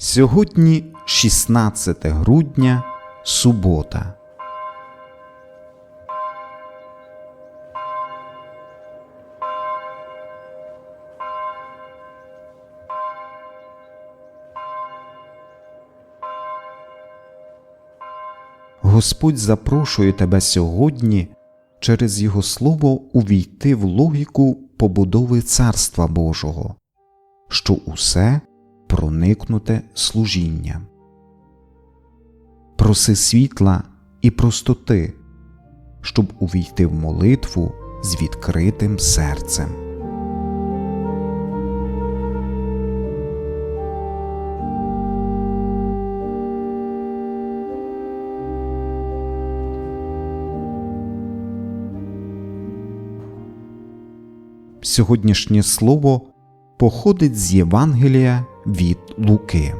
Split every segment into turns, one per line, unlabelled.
Сьогодні 16 грудня, субота. Господь запрошує тебе сьогодні через Його Слово увійти в логіку побудови Царства Божого, що усе проникнуте служінням. Проси світла і простоти, щоб увійти в молитву з відкритим серцем. Сьогоднішнє слово походить з Євангелія від Луки.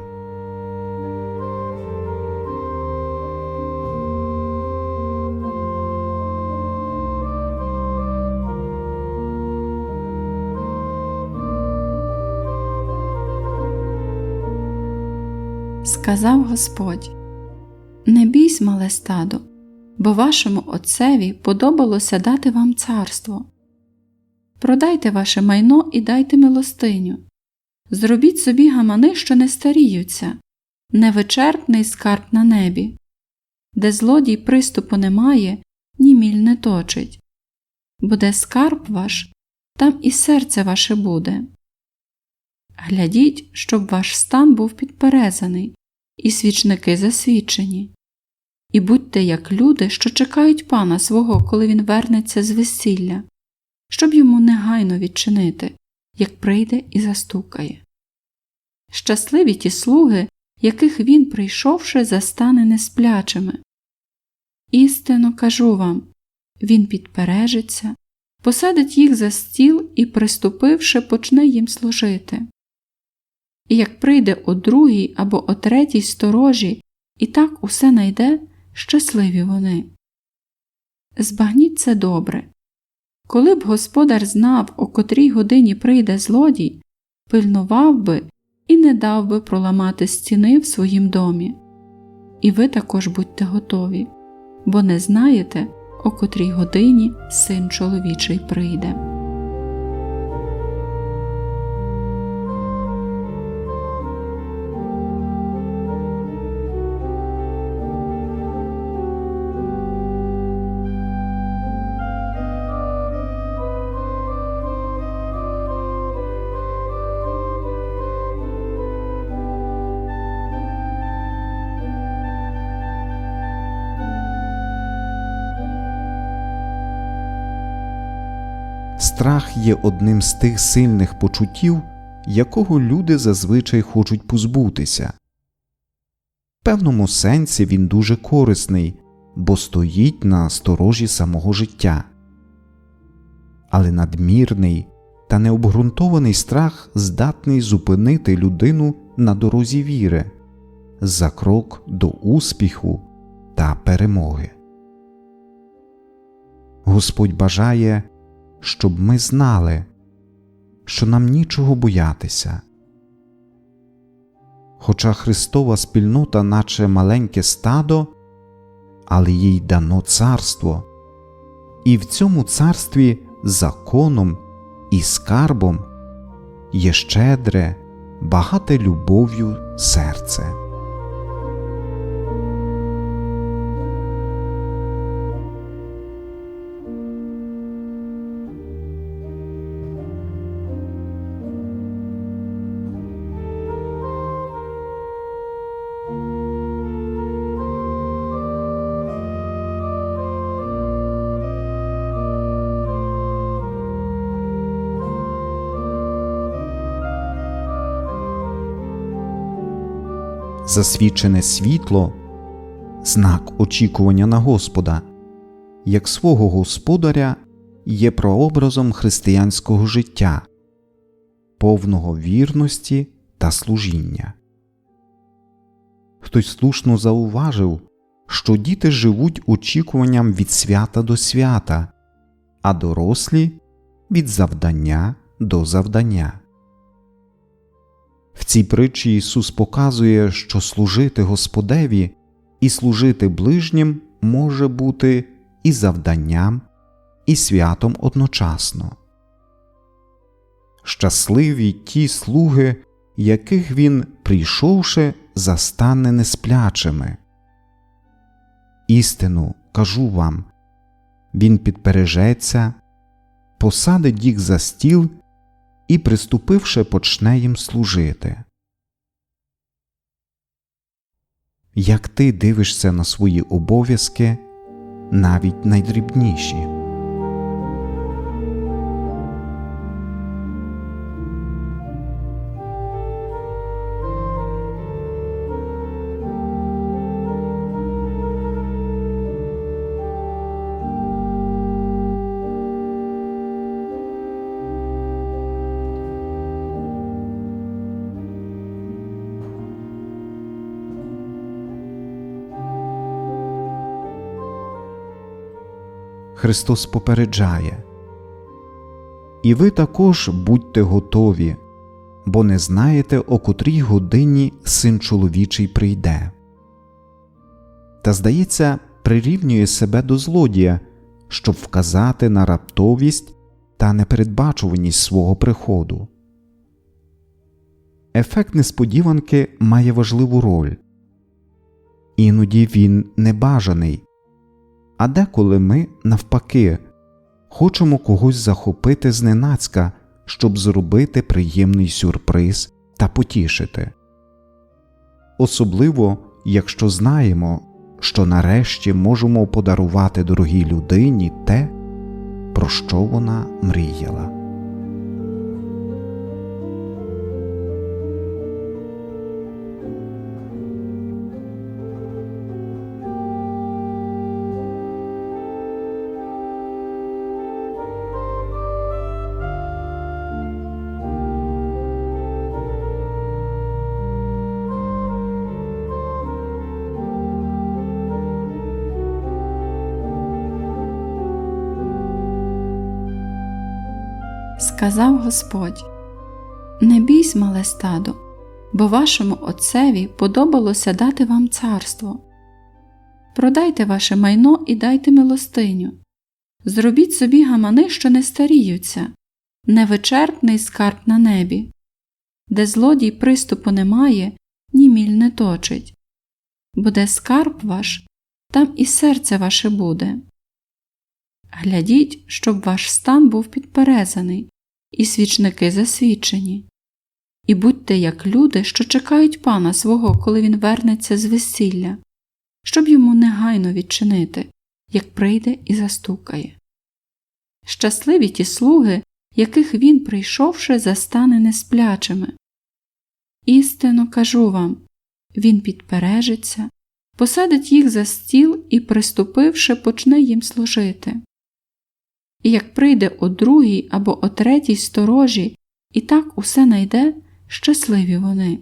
Сказав Господь: Не бійсь, мале стадо, бо вашому отцеві подобалося дати вам царство. Продайте ваше майно і дайте милостиню. Зробіть собі гамани, що не старіються, невичерпний скарб на небі, де злодій приступу немає, ні міль не точить. Бо де скарб ваш, там і серце ваше буде. Глядіть, щоб ваш стан був підперезаний, і свічники засвідчені. І будьте як люди, що чекають пана свого, коли він вернеться з весілля, щоб йому негайно відчинити, як прийде і застукає. Щасливі ті слуги, яких він, прийшовши, застане несплячими. Істинно кажу вам він підпережиться, посадить їх за стіл і, приступивши, почне їм служити. І як прийде о другій або о третій сторожі, і так усе найде, щасливі вони. Збагніть це добре. Коли б господар знав, о котрій годині прийде злодій, пильнував би і не дав би проламати стіни в своїм домі. І ви також будьте готові, бо не знаєте, о котрій годині син чоловічий прийде.
Страх є одним з тих сильних почуттів, якого люди зазвичай хочуть позбутися. В певному сенсі він дуже корисний, бо стоїть на сторожі самого життя. Але надмірний та необґрунтований страх здатний зупинити людину на дорозі віри за крок до успіху та перемоги. Господь бажає щоб ми знали, що нам нічого боятися. Хоча Христова спільнота, наче маленьке стадо, але їй дано царство, і в цьому царстві законом і скарбом є щедре, багате любов'ю серце. Засвідчене світло, знак очікування на Господа, як свого господаря є прообразом християнського життя, повного вірності та служіння. Хтось слушно зауважив, що діти живуть очікуванням від свята до свята, а дорослі від завдання до завдання. В цій притчі Ісус показує, що служити Господеві і служити ближнім може бути і завданням, і святом одночасно. Щасливі ті слуги, яких він, прийшовши, застане несплячими. Істину кажу вам він підпережеться, посадить їх за стіл і, приступивши, почне їм служити. Як ти дивишся на свої обов'язки, навіть найдрібніші. Христос попереджає І ви також будьте готові, бо не знаєте, о котрій годині син чоловічий прийде. Та, здається, прирівнює себе до злодія, щоб вказати на раптовість та непередбачуваність свого приходу. Ефект несподіванки має важливу роль. Іноді він небажаний, а деколи ми, навпаки, хочемо когось захопити зненацька, щоб зробити приємний сюрприз та потішити. Особливо, якщо знаємо, що нарешті можемо подарувати дорогій людині те, про що вона мріяла.
Сказав Господь Не бійсь, мале стадо, бо вашому отцеві подобалося дати вам царство. Продайте ваше майно і дайте милостиню. Зробіть собі гамани, що не старіються, невичерпний скарб на небі, де злодій приступу немає, ні міль не точить, бо де скарб ваш, там і серце ваше буде. Глядіть, щоб ваш стан був підперезаний, і свічники засвідчені. І будьте як люди, що чекають пана свого, коли він вернеться з весілля, щоб йому негайно відчинити, як прийде і застукає. Щасливі ті слуги, яких він, прийшовши, застане несплячими. Істинно кажу вам він підпережиться, посадить їх за стіл і, приступивши, почне їм служити. І як прийде о другій або о третій сторожі, і так усе найде, щасливі вони.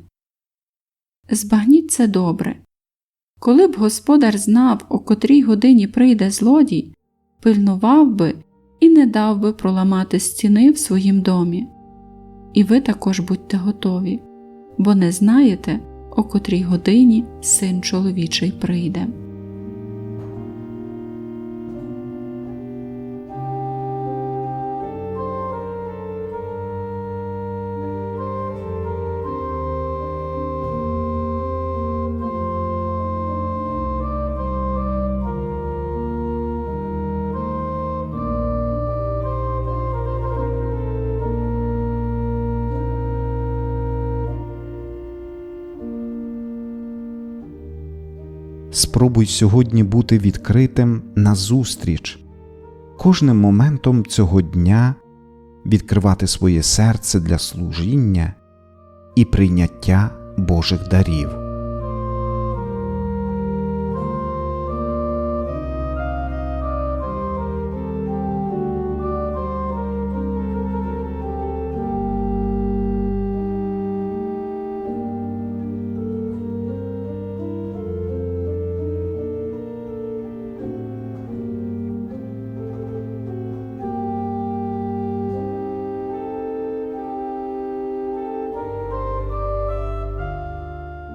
Збагніть це добре. Коли б господар знав, о котрій годині прийде злодій, пильнував би і не дав би проламати стіни в своїм домі. І ви також будьте готові, бо не знаєте, о котрій годині син чоловічий прийде.
Спробуй сьогодні бути відкритим на зустріч, кожним моментом цього дня відкривати своє серце для служіння і прийняття Божих дарів.